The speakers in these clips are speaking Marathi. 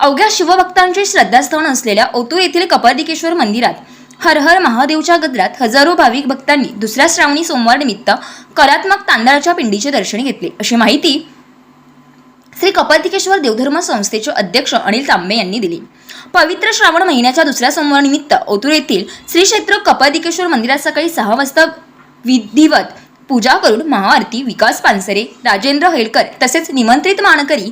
अवघ्या शिवभक्तांचे श्रद्धास्थान असलेल्या ओतूर येथील कपादिकेश्वर मंदिरात हर हर महादेवच्या गजरात हजारो भाविक भक्तांनी दुसऱ्या श्रावणी सोमवार निमित्त कलात्मक तांदळाच्या पिंडीचे दर्शन घेतले. अशी माहिती श्री कपातिकेश्वर देवधर्म संस्थेचे अध्यक्ष अनिल तांबे यांनी दिली. पवित्र श्रावण महिन्याच्या दुसऱ्या सोमवारनिमित्त ओतूर येथील श्री क्षेत्र कपादिकेश्वर मंदिरात सकाळी सहा वाजता विधिवत पूजा करून महाआरती विकास पानसरे राजेंद्र हेळकर तसेच निमंत्रित मानकरी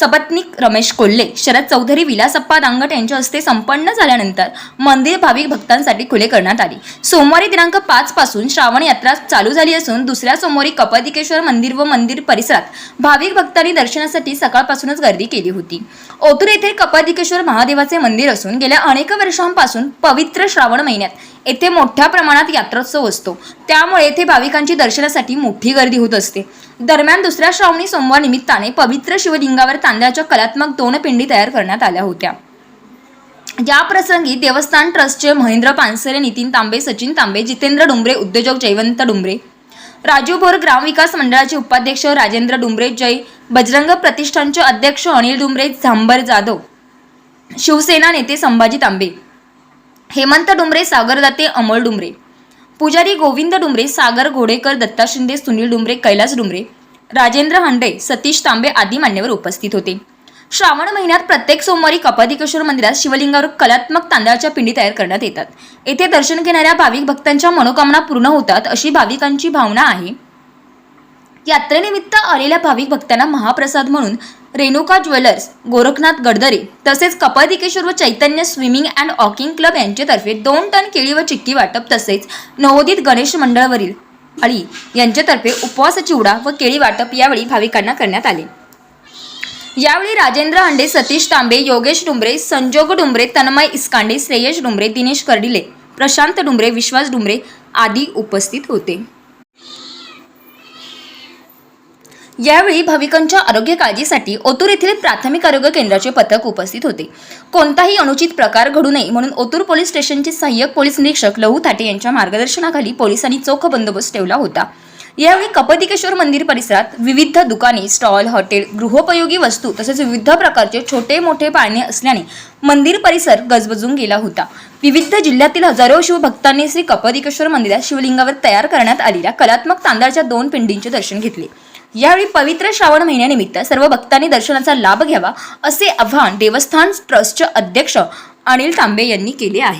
सपत्निक रमेश कोल्हे शरद चौधरी विलासप्पा दांगट यांच्या हस्ते संपन्न झाल्यानंतर मंदिर भाविक भक्तांसाठी खुले करण्यात आले. सोमवारी दिनांक पाच पासून श्रावण यात्रा चालू झाली असून दुसऱ्या सोमवारी कपादिकेश्वर मंदिर व मंदिर परिसरात भाविक भक्तांनी दर्शनासाठी सकाळपासूनच गर्दी केली होती. ओतूर येथे कपादिकेश्वर महादेवाचे मंदिर असून गेल्या अनेक वर्षांपासून पवित्र श्रावण महिन्यात येथे मोठ्या प्रमाणात यात्रोत्सव असतो. त्यामुळे येथे भाविकांची दर्शनासाठी मोठी गर्दी होत असते. दरम्यान दुसऱ्या श्रावणी सोमवार निमित्ताने पवित्र शिवलिंगावर तांदळाच्या कलात्मक दोन पिंडी तयार करण्यात आल्या होत्या. या प्रसंगी देवस्थान ट्रस्टचे महेंद्र पानसरे नितीन तांबे सचिन तांबे जितेंद्र डुंबरे उद्योजक जयवंत डुंबरे राजू भोर ग्रामविकास मंडळाचे उपाध्यक्ष राजेंद्र डुंबरे जय बजरंग प्रतिष्ठानचे अध्यक्ष अनिल डुंबरे झांबर जाधव शिवसेना नेते संभाजी तांबे हेमंत डुंबरे सागर दाते अमोल डुंबरे पुजारी गोविंद डुंबरे सागर घोडेकर दत्ता शिंदे सुनील डुंबरे कैलास डुंबरे राजेंद्र हंडे सतीश तांबे आदी मान्यवर उपस्थित होते. श्रावण महिन्यात प्रत्येक सोमवारी कपादिकेश्वर मंदिरात शिवलिंगावर कलात्मक तांदळाच्या पिंडी तयार करण्यात येतात. येथे दर्शन घेणाऱ्या भाविक भक्तांच्या मनोकामना पूर्ण होतात अशी भाविकांची भावना आहे. यात्रेनिमित्त आलेल्या भाविक भक्तांना महाप्रसाद म्हणून रेणुका ज्वेलर्स गोरखनाथ गडदरे तसेच कपादिकेश्वर व Chaitanya swimming and walking club यांच्यातर्फे दोन टन केळी व चिक्की वाटप तसेच नवोदित गणेश मंडळवरील अळी यांच्यातर्फे उपवास चिवडा व केळी वाटप यावेळी भाविकांना करण्यात आले. यावेळी राजेंद्र हंडे सतीश तांबे योगेश डुंबरे संजोग डुंबरे तन्मय इस्कांडे श्रेयश डुंबरे दिनेश कर्डिले प्रशांत डुंबरे विश्वास डुंबरे आदी उपस्थित होते. यावेळी भाविकांच्या आरोग्य काळजीसाठी ओतूर येथील प्राथमिक आरोग्य केंद्राचे पथक उपस्थित होते. कोणताही अनुचित प्रकार घडू नये म्हणून ओतूर पोलीस स्टेशनचे सहाय्यक पोलीस निरीक्षक लहू थाटे यांच्या मार्गदर्शनाखाली पोलिसांनी चोख बंदोबस्त ठेवला होता. यावेळी कपतिकेश्वर मंदिर परिसरात विविध दुकाने स्टॉल हॉटेल गृहोपयोगी वस्तू तसेच विविध प्रकारचे छोटे मोठे पाळणे असल्याने मंदिर परिसर गजबजून गेला होता. विविध जिल्ह्यातील हजारो शिवभक्तांनी श्री कपदिकेश्वर मंदिरात शिवलिंगावर तयार करण्यात आलेल्या कलात्मक तांदळाच्या दोन पिंडींचे दर्शन घेतले. यावेळी पवित्र श्रावण महिन्यानिमित्त सर्व भक्तांनी दर्शनाचा लाभ घ्यावा असे आवाहन देवस्थान ट्रस्टचे अध्यक्ष अनिल तांबे यांनी केले आहे.